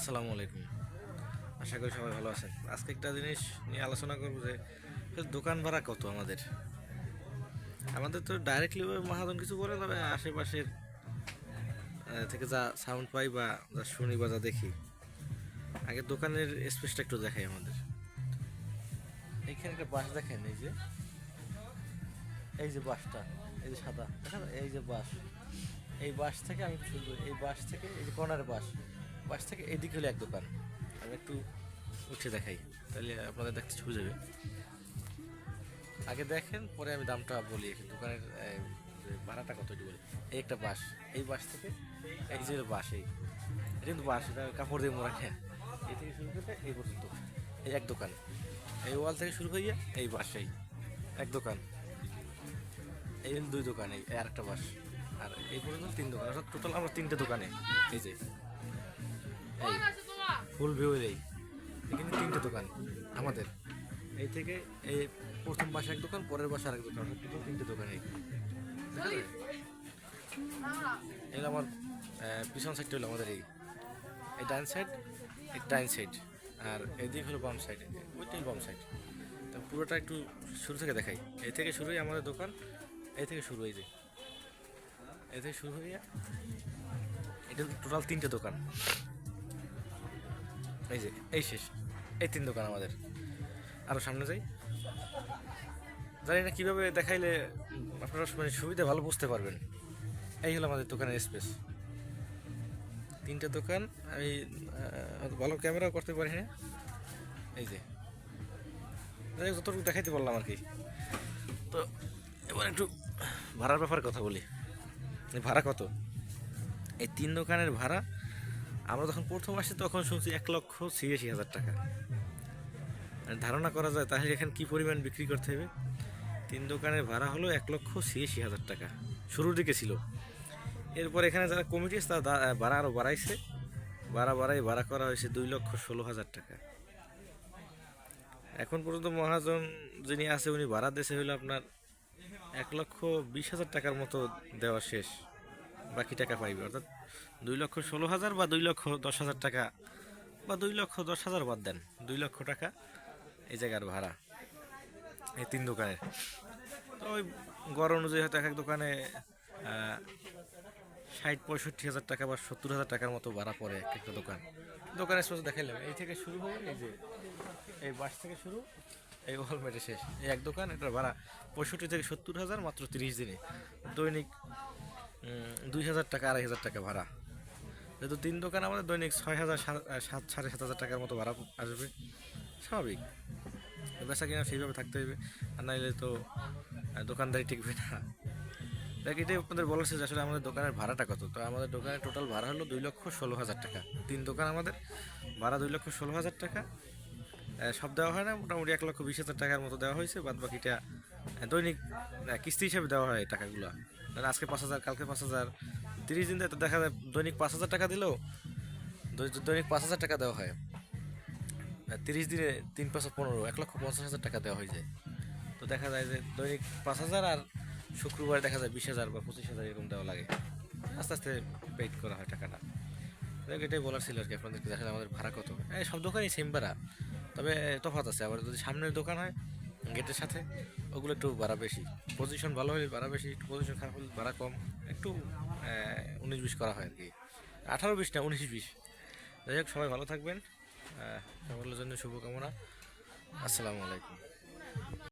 আসসালামু আলাইকুম। আশা করি সবাই ভালো আছেন। আজকে একটা জিনিস নিয়ে আলোচনা করব যে দোকান ভাড়া কত আমাদের? আমাদের তো ডাইরেক্টলি মহাজন কিছু বলে তবে আশেপাশের থেকে যা সাউন্ড পাই বা যা শুনি বা যা দেখি। আগে দোকানের স্পেসটা একটু দেখাই আমাদের। এইখানে একটা বাস দেখেন, এই যে। এই যে বাসটা এই যে সাদা। দেখেন, এই যে বাস এই বাস থেকে আমি শুনব এই বাস থেকে এই যে কর্নার বাস বাস থেকে এদিকে হলো এক দোকান। আমি একটু উঠে দেখাই, তাহলে আপনাদের দেখতে ছুটে যাবে আগে দেখেন, পরে আমি দামটা বলি দোকানের ভাড়াটা কত একটু বলি। এই একটা বাস এই বাস থেকে এক হলো বাস এই। এটা কিন্তু বাস এটা কাপড় দিয়ে মোড়া খেয়ে। এই থেকে শুরু করে এই পর্যন্ত, এই এক দোকান। এই ওয়াল থেকে শুরু হইয়া এই বাস এই এক দোকান। এই দুই দোকান, এই আর একটা বাস আর এই পর্যন্ত তিন দোকান, অর্থাৎ টোটাল আমরা তিনটে দোকানে, এই যে। ফুল ভিউ এই। এখানে তিনটে দোকান, আমাদের। এই থেকে এই প্রথম বাসা এক দোকান, পরের বাসা আরেক দোকান টোটাল তিনটে দোকান এই। যায়? আমার পিছন সাইডটা হলো আমাদের এই। এই ডান সাইড এই ডাইন সাইড আর এদিক হলো বাম সাইড ওইটা হলো বাম সাইড তো পুরোটা একটু শুরু থেকে দেখাই। এই থেকে শুরুই আমাদের দোকান, এই থেকে শুরু এই যে। এই থেকে শুরু হইয়া এটা টোটাল তিনটে দোকান। এই যে, এই শেষ। এই তিন দোকান আমাদের। আরও সামনে যাই। জানি না কীভাবে দেখাইলে আপনারা মানে সুবিধা ভালো বুঝতে পারবেন। এই হলো আমাদের দোকানের স্পেস তিনটে দোকান, আমি ভালো ক্যামেরাও করতে পারি না। এই যে। যাই যতটুকু দেখাইতে পারলাম আর কি। তো, এবার একটু ভাড়ার ব্যাপারে কথা বলি। ভাড়া কত? এই তিন দোকানের ভাড়া আমরা যখন প্রথম আসি, তখন শুনছি এক লক্ষ ছিয়াশি হাজার টাকা। ধারণা করা যায়, তাহলে এখানে কি পরিমাণ বিক্রি করতে হবে? তিন দোকানের ভাড়া হলো এক লক্ষ ছিয়াশি হাজার টাকা। শুরুর দিকে ছিল। এরপর এখানে যারা কমিটি তারা ভাড়া আরও বাড়াইছে। ভাড়া বাড়াই, ভাড়া করা হয়েছে দুই লক্ষ ষোলো হাজার টাকা। এখন পর্যন্ত মহাজন যিনি আছে, উনি ভাড়া দেশে হইল আপনার এক লক্ষ বিশ হাজার টাকার মতো দেওয়া শেষ। বাকি টাকা পাইবে, অর্থাৎ দুই লক্ষ ষোলো হাজার বা দুই লক্ষ দশ হাজার টাকা বা দুই লক্ষ দশ হাজার বাদ দেন, দুই লক্ষ টাকা এই জায়গার ভাড়া, এই তিন দোকানের। তো ওই গড় অনুযায়ী হয়তো এক এক দোকানে ষাট, পঁয়ষট্টি হাজার টাকা বা সত্তর হাজার টাকার মতো ভাড়া পড়ে এক একটা দোকান। দোকানের স্পেস দেখাইলাম এই থেকে শুরু হবে এই যে, এই বাস থেকে শুরু, এই ওয়ালমেটে শেষ। এই এক দোকান, এটার ভাড়া পঁয়ষট্টি থেকে সত্তর হাজার মাত্র তিরিশ দিনে। দৈনিক দুই হাজার টাকা, আড়াই হাজার টাকা ভাড়া। যেহেতু তিন দোকান, আমাদের দৈনিক ছয় হাজার সাত সাড়ে সাত হাজার টাকার মতো ভাড়া আসবে। স্বাভাবিক। বেচা কিনা সেইভাবে থাকতে হবে আর নাইলে তো দোকানদারি টিকবে না। দেখ, এটাই আপনাদের বলার ছিল যে আসলে আমাদের দোকানের ভাড়াটা কত। তো আমাদের দোকানের টোটাল ভাড়া হলো দুই লক্ষ ষোলো হাজার টাকা। তিন দোকান আমাদের, ভাড়া দুই লক্ষ ষোলো হাজার টাকা। সব দেওয়া হয় না। মোটামুটি এক লক্ষ বিশ হাজার টাকার মতো দেওয়া হয়েছে। বাদ বাকিটা দৈনিক কিস্তি হিসাবে দেওয়া হয় টাকাগুলো। মানে আজকে পাঁচ হাজার, কালকে পাঁচ হাজার, তিরিশ দিন তো দেখা যায় দৈনিক পাঁচ হাজার টাকা দিলেও দৈনিক পাঁচ হাজার টাকা দেওয়া হয়। তিরিশ দিনে তিন পাঁচশো পনেরো, এক লক্ষ পঞ্চাশ হাজার টাকা দেওয়া হয়ে যায়। তো দেখা যায় যে দৈনিক পাঁচ হাজার আর শুক্রবার দেখা যায় বিশ হাজার বা পঁচিশ হাজার এরকম দেওয়া লাগে। আস্তে আস্তে পেড করা হয় টাকাটা। এটাই বলার ছিল আর কি। আপনাদেরকে দেখা যায় আমাদের ভাড়া কত। এই সব দোকানই সেম ভাড়া। তবে তফাত আছে, আবার যদি সামনের দোকান হয়, গেটের সাথে, ওগুলো একটু ভাড়া বেশি। পজিশন ভালো হলে ভাড়া বেশি, একটু পজিশন খারাপ হলে ভাড়া কম। একটু উনিশ বিশ করা হয় আর কি আঠারো বিশ না, উনিশ বিশ। যাই হোক, সবাই ভালো থাকবেন। সকলের জন্য শুভকামনা। আসসালামু আলাইকুম।